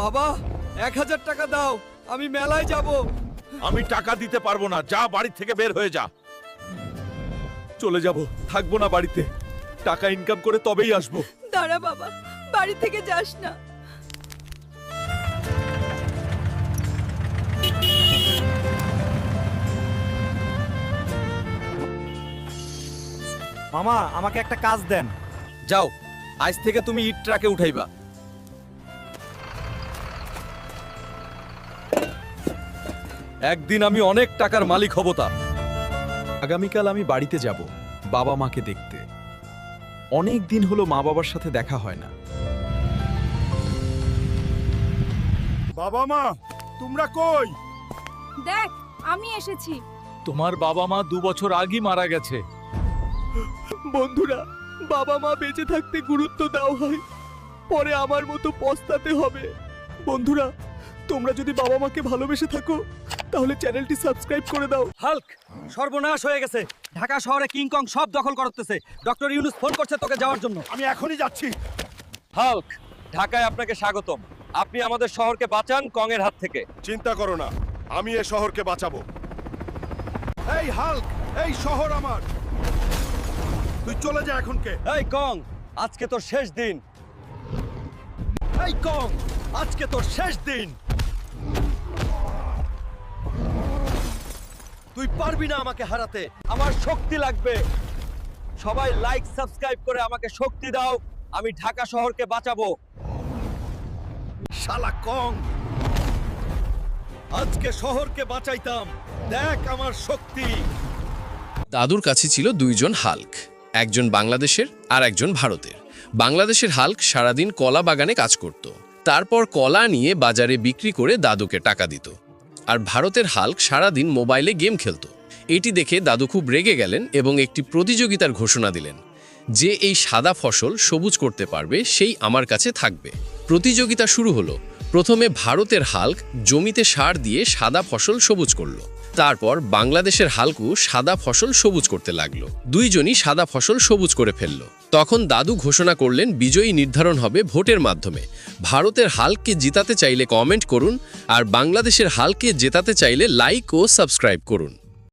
বাবা এক হাজার টাকা দাও আমি মেলায় যাব। আমি টাকা দিতে পারব না যা বাড়ি থেকে বের হয়ে যা। চলে যাব থাকব না বাড়িতে। টাকা ইনকাম করে তবেই আসব। দাঁড়া বাবা বাড়ি থেকে যাস না। মামা আমাকে একটা কাজ দেন। যাও আজ থেকে তুমি ইট ট্রাকে উঠাইবা। একদিন আমি অনেক টাকার মালিক হব তা। আগামীকাল আমি বাড়িতে যাব বাবা মাকে দেখতে। অনেক দিন হলো মা বাবার সাথে দেখা হয় না। বাবা মা তোমরা কই? দেখ আমি এসেছি। তোমার বাবা মা দু বছর আগেই মারা গেছে। বন্ধুরা বাবা মা বেঁচে থাকতে গুরুত্ব দাও হয় পরে আমার মতো পস্তাতে হবে। বন্ধুরা তোমরা যদি বাবা মাকে ভালোবেসে থাকো তাহলে চ্যানেলটি সাবস্ক্রাইব করে দাও। হাল্ক সর্বনাশ হয়ে গেছে। ঢাকা শহরে কিংকং সব দখল করতেছে। ডক্টর ইউনুস ফোন করছে তোকে যাওয়ার জন্য। আমি এখনই যাচ্ছি। হাল্ক ঢাকায় আপনাকে স্বাগতম। আপনি আমাদের শহরকে বাঁচান কং এর হাত থেকে। চিন্তা করো না আমি এ শহরকে বাঁচাবো। এই হাল্ক এই শহর আমার। তুই চলে যা এখনকে এই কং আজকে তোর শেষ দিন। এই কং আজকে তোর শেষ দিন। তুই পারবি না আমাকে হারাতে। আমার শক্তি লাগবে। সবাই লাইক সাবস্ক্রাইব করে আমাকে শক্তি দাও। আমি ঢাকা শহরকে বাঁচাবো। শালা কং। আজকে শহরকে বাঁচাইতাম। দেখ আমার শক্তি। দাদুর কাছে ছিল দুইজন হাল্ক। একজন বাংলাদেশের আর একজন ভারতের। বাংলাদেশের হাল্ক সারাদিন কলা বাগানে কাজ করত। তারপর কলা নিয়ে বাজারে বিক্রি করে দাদুকে টাকা দিত। আর ভারতের হাল্ক সারাদিন মোবাইলে গেম খেলতো। এটি দেখে দাদু খুব রেগে গেলেন এবং একটি প্রতিযোগিতার ঘোষণা দিলেন যে এই সাদা ফসল সবুজ করতে পারবে, সেই আমার কাছে থাকবে। প্রতিযোগিতা শুরু হলো। প্রথমে ভারতের হাল্ক জমিতে সার দিয়ে সাদা ফসল সবুজ করল। তারপর বাংলাদেশের হালকু সাদা ফসল সবুজ করতে লাগল। দুইজনই সাদা ফসল সবুজ করে ফেলল। তখন দাদু ঘোষণা করলেন, বিজয়ী নির্ধারণ হবে ভোটের মাধ্যমে। ভারতের হালকে জিতাতে চাইলে কমেন্ট করুন, আর বাংলাদেশের হালকে জেতাতে চাইলে লাইক ও সাবস্ক্রাইব করুন।